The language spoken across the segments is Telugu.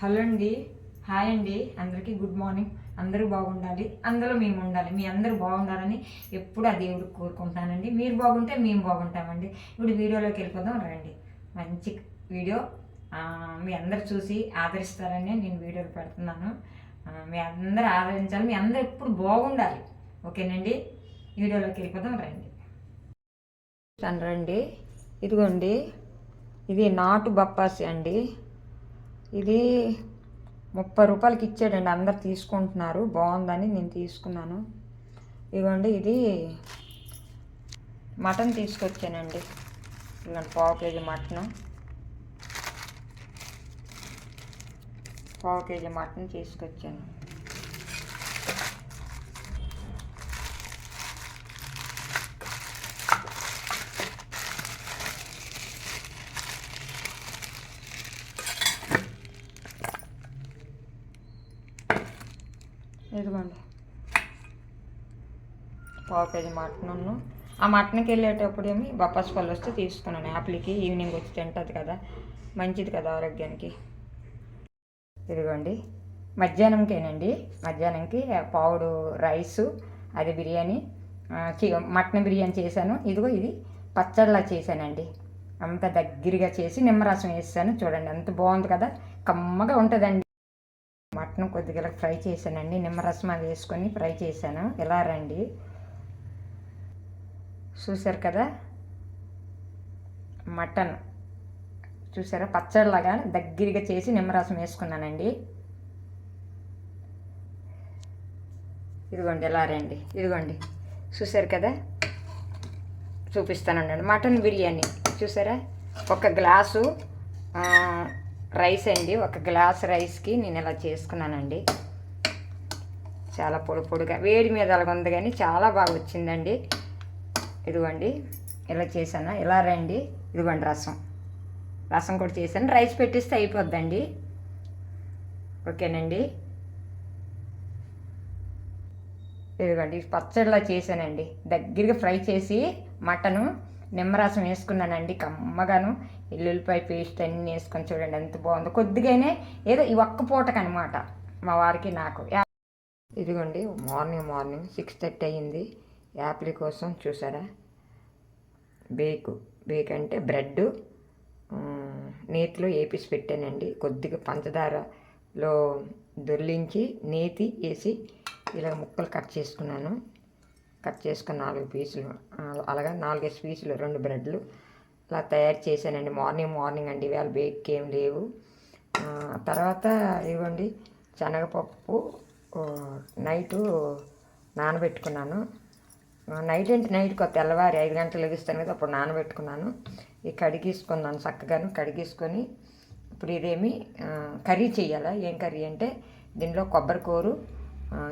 హలో అండి. హాయ్ అండి. అందరికీ గుడ్ మార్నింగ్. అందరూ బాగుండాలి. అందులో మేము ఉండాలి. మీ అందరూ బాగుండాలని ఎప్పుడు ఆ దేవుడికి కోరుకుంటానండి మీరు బాగుంటే మేము బాగుంటామండి. ఇప్పుడు వీడియోలోకి వెళ్ళిపోదాం. రండి. మంచి వీడియో. మీ అందరు చూసి ఆదరిస్తారని నేను వీడియోలు పెడుతున్నాను. మీ అందరూ ఆదరించాలి. మీ అందరూ ఎప్పుడు బాగుండాలి. ఓకేనండి? వీడియోలోకి వెళ్ళిపోదాం. రండి. రండి. ఇదిగోండి. ఇది నాటు బప్పాసి అండి. ఇది ముప్పై రూపాయలకి ఇచ్చాడండి. అందరు తీసుకుంటున్నారు. బాగుందని నేను తీసుకున్నాను. ఇదిగోండి ఇది మటన్ తీసుకొచ్చానండి. ఇదిగోండి పావు కేజీ మటన్. పావు కేజీ మటన్ తీసుకొచ్చాను. ఇదిగోండి. పావు కేజీ మటన్ ఆ మటన్కి వెళ్ళేటప్పుడు ఏమి బప్పాస్ పళ్ళు వస్తే తీసుకున్నాను. యాప్లకి ఈవినింగ్ వచ్చి తింటుంది కదా. మంచిది కదా ఆరోగ్యానికి. ఇదిగోండి. మధ్యాహ్నంకేనండి. మధ్యాహ్నంకి పావుడు రైసు అది బిర్యానీ మటన్ బిర్యానీ చేశాను. ఇదిగో ఇది పచ్చడిలా చేశానండి. అంత దగ్గరగా చేసి నిమ్మరసం వేసాను చూడండి అంత బాగుంది కదా. కమ్మగా ఉంటుందండి. మటన్ కొద్దిగా ఫ్రై చేశానండి. నిమ్మరసం అది వేసుకొని ఫ్రై చేశాను. ఎలా రండి. చూసారు కదా? మటన్. చూసారా పచ్చడిలాగా దగ్గరగా చేసి నిమ్మరసం వేసుకున్నానండి. ఇదిగోండి ఎలా రండి. ఇదిగోండి. చూసారు కదా? చూపిస్తానండి. మటన్ బిర్యానీ. చూసారా ఒక గ్లాసు రైస్ అండి. ఒక గ్లాస్ రైస్కి నేను ఇలా చేసుకున్నానండి. చాలా పొడి పొడిగా వేడి మీద అలాగ ఉంది కానీ చాలా బాగా వచ్చిందండి. ఇదిగోండి ఇలా చేశాను. ఇలా రండి. ఇదిగోండి రసం. రసం కూడా చేశాను. రైస్ పెట్టిస్తే అయిపోద్దండి. ఓకేనండి. ఇదిగోండి పచ్చడిలా చేశానండి. దగ్గరగా ఫ్రై చేసి మటను నిమ్మరసం వేసుకున్నానండి కమ్మగాను. ఎల్లుల్లిపాయ పేస్ట్ అన్నీ వేసుకొని చూడండి ఎంత బాగుందో. కొద్దిగానే ఏదో ఈ ఒక్క పూటకనమాట మా వారికి నాకు. ఇదిగోండి మార్నింగ్ మార్నింగ్ సిక్స్ థర్టీ అయ్యింది. యాపిల్ కోసం చూసారా? బేకు బేక్ అంటే బ్రెడ్ నేతిలో వేపిసి పెట్టానండి. కొద్దిగా పంచదారలో దొర్లించి నేతి వేసి ఇలా ముక్కలు కట్ చేసుకున్నాను. కట్ చేసుకుని నాలుగు పీసులు అలాగే అలాగా పీసులు రెండు బ్రెడ్లు. అలా తయారు చేశానండి. మార్నింగ్ మార్నింగ్ అండి. ఇవాళ బేక్ ఏం లేవు తర్వాత ఇవ్వండి శనగపప్పు నైటు నానబెట్టుకున్నాను. నైట్ అంటే నైట్ కొత్త తెల్లవారి ఐదు గంటలు లెగిస్తాను కదా అప్పుడు నానబెట్టుకున్నాను. ఇది కడిగేసుకున్నాను చక్కగాను కడిగేసుకొని ఇప్పుడు ఇదేమి కర్రీ చేయాలా? ఏం కర్రీ అంటే దీనిలో కొబ్బరికూరు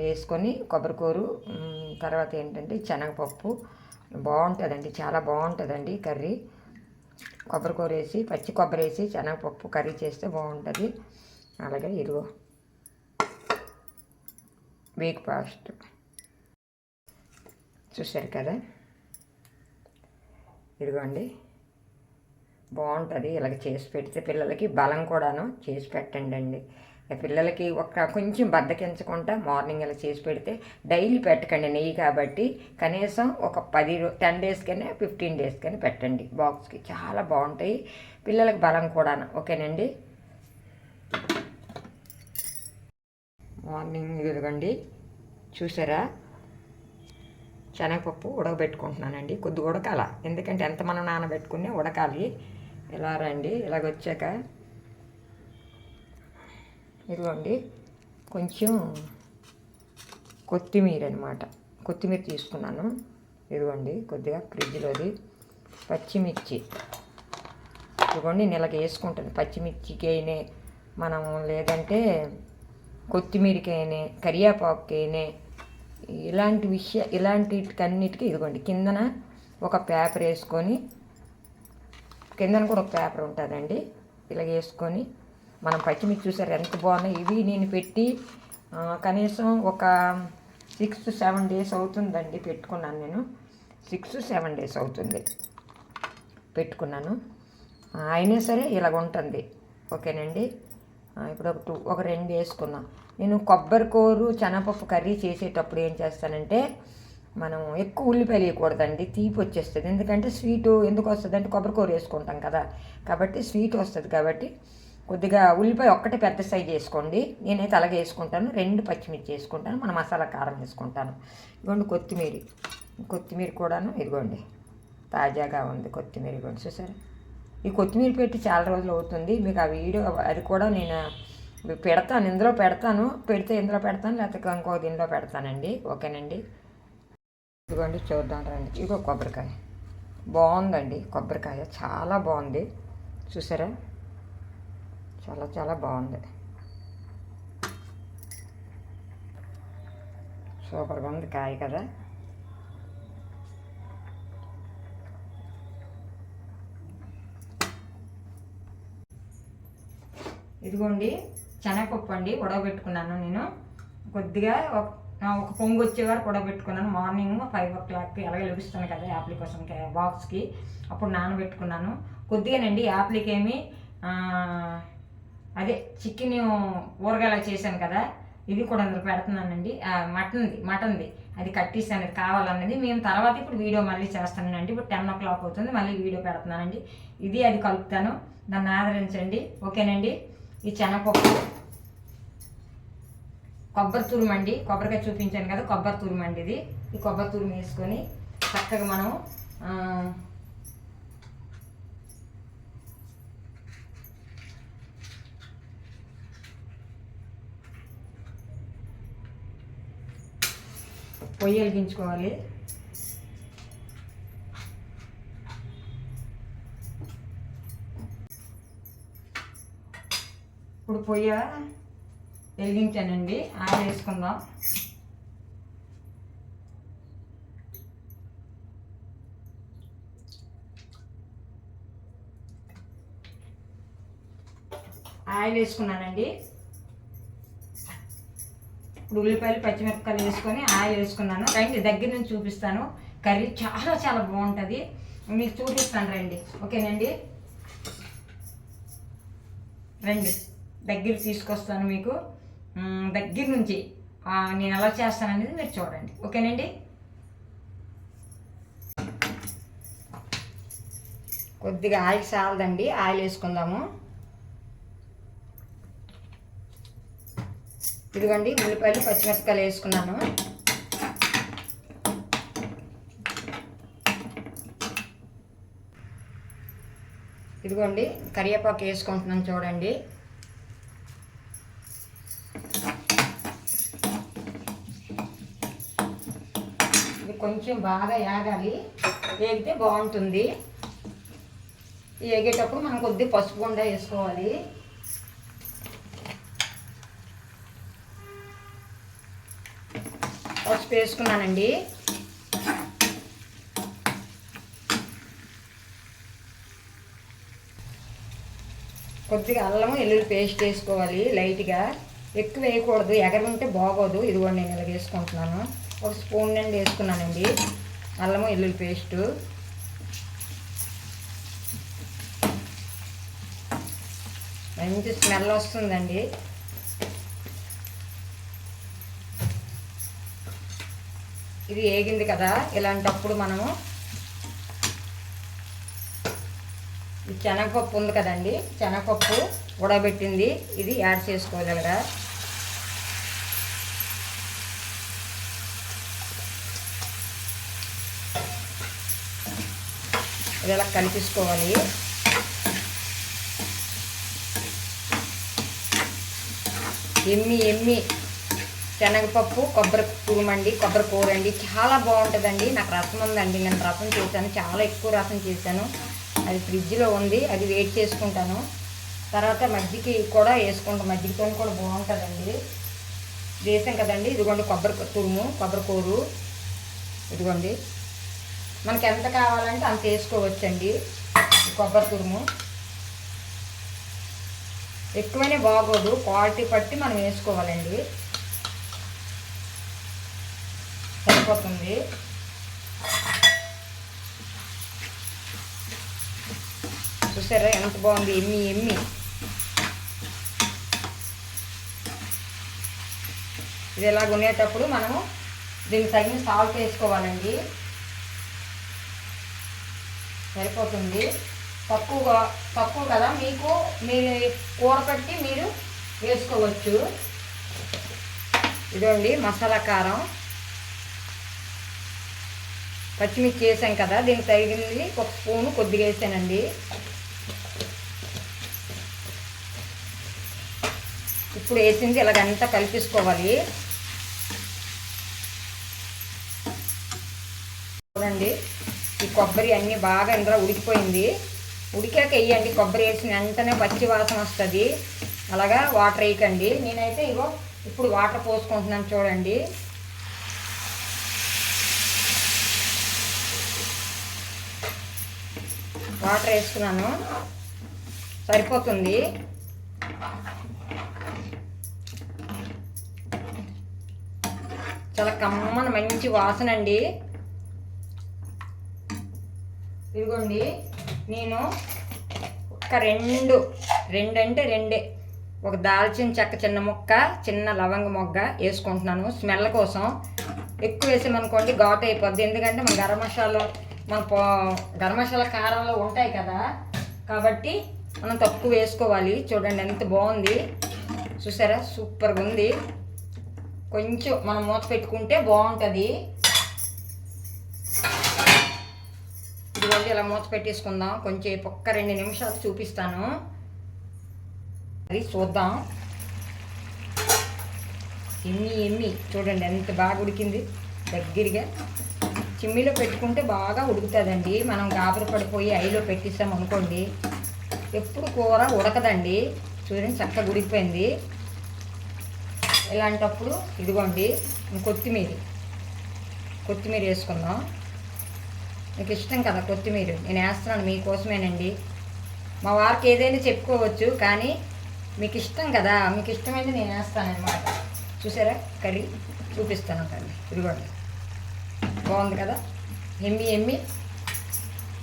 వేసుకొని కొబ్బరికూరు తర్వాత ఏంటంటే శనగపప్పు బాగుంటుందండి చాలా బాగుంటుందండి కర్రీ. కొబ్బరికూర వేసి పచ్చి కొబ్బరి వేసి శనగపప్పు కర్రీ చేస్తే బాగుంటుంది. అలాగే ఇరుగు బ్రేక్ఫాస్ట్ చూశారు కదా? ఇదిగోండి బాగుంటుంది. ఇలాగ చేసి పెడితే పిల్లలకి బలం కూడాను చేసి పెట్టండి అండి పిల్లలకి ఒక కొంచెం బద్దకించకుండా మార్నింగ్ ఇలా చేసి పెడితే డైలీ పెట్టకండి నెయ్యి కాబట్టి కనీసం ఒక పది రో టెన్ డేస్ కానీ ఫిఫ్టీన్ డేస్ కానీ పెట్టండి. బాక్స్కి చాలా బాగుంటాయి. పిల్లలకి బలం కూడా ఓకేనండి? మార్నింగ్ ఇదిగండి. చూసారా? శనగపప్పు ఉడకబెట్టుకుంటున్నానండి. కొద్ది ఉడకాల. ఎందుకంటే ఎంత మనం నానబెట్టుకునే ఉడకాలి. ఇలా రండి. ఇలాగ వచ్చాక ఇదిగోండి కొంచెం కొత్తిమీర అనమాట కొత్తిమీర తీసుకున్నాను. ఇదిగోండి కొద్దిగా ఫ్రిడ్జ్లోది పచ్చిమిర్చి. ఇదిగోండి నేను ఇలాగ వేసుకుంటాను. పచ్చిమిర్చికి అయినా మనం లేదంటే కొత్తిమీరకైనా కరివేపాకుకైనా ఇలాంటి విషయ ఇలాంటికన్నిటికీ ఇదిగోండి కిందన ఒక పేపర్ వేసుకొని కిందన కూడా ఒక పేపర్ ఉంటుందండి. ఇలా వేసుకొని మనం పచ్చిమిర్చి చూసారు ఎంత బాగున్నాయి. ఇవి నేను పెట్టి కనీసం ఒక సిక్స్ సెవెన్ డేస్ అవుతుందండి పెట్టుకున్నాను నేను. సిక్స్ సెవెన్ డేస్ అవుతుంది పెట్టుకున్నాను. అయినా సరే ఇలాగ ఉంటుంది. ఓకేనండి? ఇప్పుడు ఒక టూ ఒక రెండు వేసుకున్నా నేను కొబ్బరి కూరు శనగపప్పు కర్రీ చేసేటప్పుడు ఏం చేస్తానంటే మనం ఎక్కువ ఉల్లిపాయలు వేయకూడదండి. తీపి వచ్చేస్తుంది. ఎందుకంటే స్వీటు ఎందుకు వస్తుంది అంటే కొబ్బరి కూర వేసుకుంటాం కదా. కాబట్టి స్వీట్ వస్తుంది కాబట్టి కొద్దిగా ఉల్లిపాయ ఒక్కటి పెద్ద సైజ్ వేసుకోండి. నేనైతే అలాగే వేసుకుంటాను. రెండు పచ్చిమిర్చి వేసుకుంటాను. మన మసాలా కారం వేసుకుంటాను. ఇదిగోండి కొత్తిమీర. కొత్తిమీర కూడాను ఇదిగోండి. తాజాగా ఉంది కొత్తిమీర ఇదిగోండి. చూసారా? ఈ కొత్తిమీర పెట్టి చాలా రోజులు అవుతుంది. మీకు ఆ వీడియో అది కూడా నేను పెడతాను. ఇందులో పెడతాను. పెడితే ఇందులో పెడతాను. లేకపోతే ఇంకో దీనిలో పెడతానండి. ఓకేనండి? ఇదిగోండి చూద్దాం రండి. ఇదిగో కొబ్బరికాయ. బాగుందండి కొబ్బరికాయ. చాలా బాగుంది. చూసారా? చాలా చాలా బాగుంది. సూపర్గా ఉంది కాయ కదా. ఇదిగోండి శనగపప్పు అండి ఉడకబెట్టుకున్నాను నేను. కొద్దిగా ఒక ఒక పొంగు వచ్చే వరకు ఉడకబెట్టుకున్నాను. మార్నింగ్ ఫైవ్ ఓ క్లాక్కి ఎలాగ లభిస్తాను కదా యాప్లీ కోసం బాక్స్కి అప్పుడు నానబెట్టుకున్నాను. కొద్దిగానండి యాప్లీకి ఏమి అదే చికెన్ ఊరగాయలా చేశాను కదా ఇది కూడా అందులో పెడుతున్నానండి. మటన్ది మటన్ది. అది కట్టేసాను అది కావాలన్నది మేము తర్వాత ఇప్పుడు వీడియో మళ్ళీ చేస్తానండి. ఇప్పుడు టెన్ ఓ క్లాక్ అవుతుంది మళ్ళీ వీడియో పెడుతున్నానండి. ఇది అది కలుపుతాను నన్ను ఆదరించండి. ఓకేనండి? ఈ శనగపప్పు కొబ్బరి తురుమండి కొబ్బరికాయ చూపించాను కదా కొబ్బరి తురుమండి ఇది. ఈ కొబ్బరి తురుము వేసుకొని చక్కగా మనం పొయ్యి వెలిగించుకోవాలి. ఇప్పుడు పొయ్యి వెలిగించానండి? ఆయిల్ వేసుకుందాం ఆయిల్ వేసుకున్నానండి. ఇప్పుడు ఉల్లిపాయలు పచ్చిమిరపకాయలు వేసుకొని ఆయిల్ వేసుకున్నాను. రండి దగ్గర నుంచి చూపిస్తాను. కర్రీ చాలా చాలా బాగుంటుంది. మీకు చూపిస్తాను రండి. ఓకేనండి? రండి దగ్గర తీసుకొస్తాను మీకు. దగ్గర నుంచి. నేను ఎలా చేస్తాను అనేది మీరు చూడండి. ఓకేనండి? కొద్దిగా ఆయిల్ చాలదండి. ఆయిల్ వేసుకుందాము. ఇదిగోండి ఉల్లిపాయలు పచ్చిమిరపకాయలు వేసుకున్నాను. ఇదిగోండి కరివేపాకు వేసుకుంటున్నాను చూడండి. ఇది కొంచెం బాగా ఏగాలి. వేగితే బాగుంటుంది. ఏగేటప్పుడు మనం కొద్ది పసుపు గుండా వేసుకోవాలి. పసుపు వేసుకున్నానండి. కొద్దిగా అల్లము వెల్లుల్లి పేస్ట్ వేసుకోవాలి లైట్గా. ఎక్కువ వేయకూడదు ఎగరుంటే బాగోదు. ఇదిగోండి నేను ఇలా వేసుకుంటున్నాను. ఒక స్పూన్ నుండి వేసుకున్నానండి. అల్లము వెల్లుల్లి పేస్టు. మంచి స్మెల్ వస్తుందండి. ఇది ఏగింది కదా ఇలాంటప్పుడు మనము ఈ శనగపప్పు ఉంది కదండి శనగపప్పు ఉడబెట్టింది ఇది యాడ్ చేసుకోవాలి కదా ఇది ఇలా కలిపించుకోవాలి ఎమ్మి ఎమ్మి. శనగపప్పు కొబ్బరి తురుమండి కొబ్బరి కూర అండి చాలా బాగుంటుందండి. నాకు రసం ఉందండి. నేను రసం చేశాను. చాలా ఎక్కువ రసం చేశాను. అది ఫ్రిడ్జ్లో ఉంది. అది వెయిట్ చేసుకుంటాను. తర్వాత మజ్జికి కూడా వేసుకుంటాం మజ్జిగతో కూడా బాగుంటుందండి. వేసాం కదండి. ఇదిగోండి కొబ్బరి తురుము కొబ్బరి కూరు. ఇదిగోండి. మనకి ఎంత కావాలంటే అంత వేసుకోవచ్చండి. కొబ్బరి తురుము. ఎక్కువనే బాగోదు. క్వాలిటీ బట్టి మనం వేసుకోవాలండి. సరిపోతుంది చూసారా ఎంత బాగుంది? ఎమ్మి ఎమ్మి. ఇది ఇలా ఉండేటప్పుడు మనము దీనికి తగిన సాల్ట్ వేసుకోవాలండి. సరిపోతుంది. తక్కువగా తక్కువ కదా మీకు మీరు కూర పెట్టి మీరు వేసుకోవచ్చు. ఇదండి మసాలా కారం. పచ్చిమిర్చి వేసాం కదా దీనికి తగినది ఒక స్పూను కొద్దిగా వేసానండి. ఇప్పుడు వేసింది ఇలాగంతా కలిపేసుకోవాలి. చూడండి ఈ కొబ్బరి అన్నీ బాగా ఇందులో ఉడికిపోయింది. ఉడికాక వేయండి కొబ్బరి వేసిన వెంటనే పచ్చి వాసన వస్తుంది. అలాగా వాటర్ వేయకండి. నేనైతే ఇగో ఇప్పుడు వాటర్ పోసుకుంటున్నాను చూడండి. వాటర్ వేసుకున్నాను. సరిపోతుంది. చాలా కమ్మన మంచి వాసన అండి. ఇదిగోండి నేను ఒక రెండు రెండు అంటే రెండే. ఒక దాల్చిన చెక్క చిన్న ముక్క చిన్న లవంగ మొగ్గ వేసుకుంటున్నాను. స్మెల్ కోసం ఎక్కువ వేసామనుకోండి ఘాట్ అయిపోద్ది. ఎందుకంటే మన గరం మసాలా మన పో గరం మసాలా కారాలు ఉంటాయి కదా. కాబట్టి మనం తక్కువ వేసుకోవాలి. చూడండి ఎంత బాగుంది. చూసారా? సూపర్గా ఉంది. కొంచెం మనం మూత పెట్టుకుంటే బాగుంటుంది. ఇదిగోండి ఇలా మూత పెట్టేసుకుందాం. కొంచెం ఒక్క రెండు నిమిషాలు చూపిస్తాను. అది చూద్దాం. ఎన్ని ఎమ్మి. చూడండి ఎంత బాగా ఉడికింది. దగ్గరగా. చిమ్మిలో పెట్టుకుంటే బాగా ఉడుకుతుందండి. మనం గాబర పడిపోయి ఐలో పెట్టిస్తాం అనుకోండి. ఎప్పుడు కూర ఉడకదండి. చూడండి చక్కగా ఉడికిపోయింది. ఇలాంటప్పుడు ఇదిగోండి కొత్తిమీర. కొత్తిమీర వేసుకుందాం. మీకు ఇష్టం కదా కొత్తిమీర. నేను వేస్తున్నాను మీకోసమేనండి. మా వారికి ఏదైనా చెప్పుకోవచ్చు కానీ మీకు ఇష్టం కదా. మీకు ఇష్టమైతే నేను వేస్తాను అనమాట చూసారా? కర్రీ చూపిస్తాను కర్రీ. ఇదిగోండి. బాగుంది కదా? ఎమ్మి ఎమ్మి.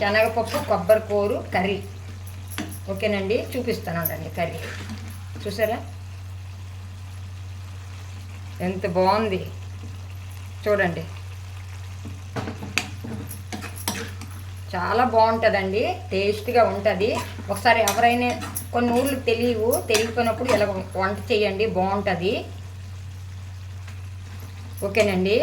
శనగపప్పు కొబ్బరి కూరు కర్రీ. ఓకేనండి? చూపిస్తాను అండి కర్రీ. చూసారా? ఎంత బాగుంది. చూడండి. చాలా బాగుంటుందండి. టేస్ట్గా ఉంటుంది. ఒకసారి ఎవరైనా కొన్ని ఊర్లు తెలియవు తెలియకపోయినప్పుడు ఇలా వంట చేయండి బాగుంటుంది. ఓకేనండి?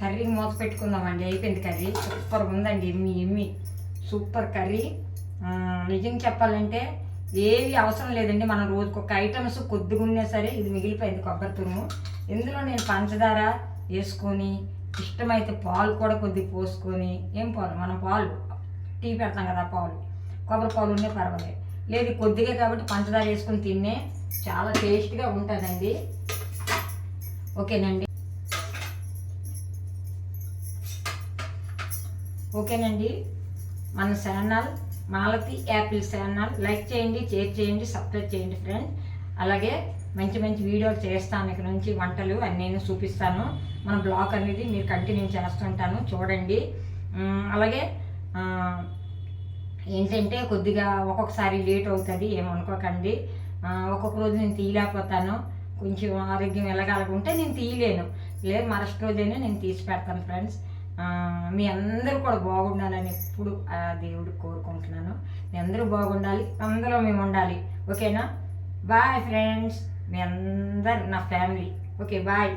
కర్రీ మూత పెట్టుకుందామండి. అయిపోయింది కర్రీ. సూపర్ ఉందండి ఎమ్మి ఎమ్మి సూపర్ కర్రీ. నిజం చెప్పాలంటే ఏవి అవసరం లేదండి. మనం రోజుకి ఒక ఐటమ్స్ కొద్దిగా ఉన్నా సరే ఇది మిగిలిపోయింది కొబ్బరి తురుము. ఇందులో నేను పంచదార వేసుకొని ఇష్టమైతే పాలు కూడా కొద్దిగా పోసుకొని ఏం పాలు? మనం పాలు. టీ పెడతాం కదా పాలు. కొబ్బరి పాలు ఉన్నా పర్వాలేదు. లేదు కొద్దిగా కాబట్టి పంచదార వేసుకొని తిన్నే చాలా టేస్ట్గా ఉంటుందండి. ఓకేనండి. ఓకేనండి. మన channel Malathi apple channel. Like చేయండి షేర్ చేయండి సబ్స్క్రైబ్ చేయండి ఫ్రెండ్స్ అలాగే మంచి మంచి వీడియోలు చేస్తాను ఇక్కడ నుంచి వంటలు అన్నీ నేను చూపిస్తాను. మన బ్లాగ్ అనేది మీరు కంటిన్యూ చేస్తుంటాను చూడండి. అలాగే ఏంటంటే కొద్దిగా ఒక్కొక్కసారి లేట్ అవుతుంది ఏమనుకోకండి ఒక్కొక్క రోజు నేను తీయలేకపోతాను. కొంచెం ఆరోగ్యం ఎలాగలుగుంటే నేను తీయలేను. లేదు మరస్ట్ రోజైనా నేను తీసి పెడతాను ఫ్రెండ్స్. మీ అందరూ కూడా బాగుండాలని ఎప్పుడు ఆ దేవుడు కోరుకుంటున్నాను. మీ అందరూ బాగుండాలి అందరూ మేము ఉండాలి. ఓకేనా? బాయ్ ఫ్రెండ్స్ మీ అందరు నా ఫ్యామిలీ ఓకే బాయ్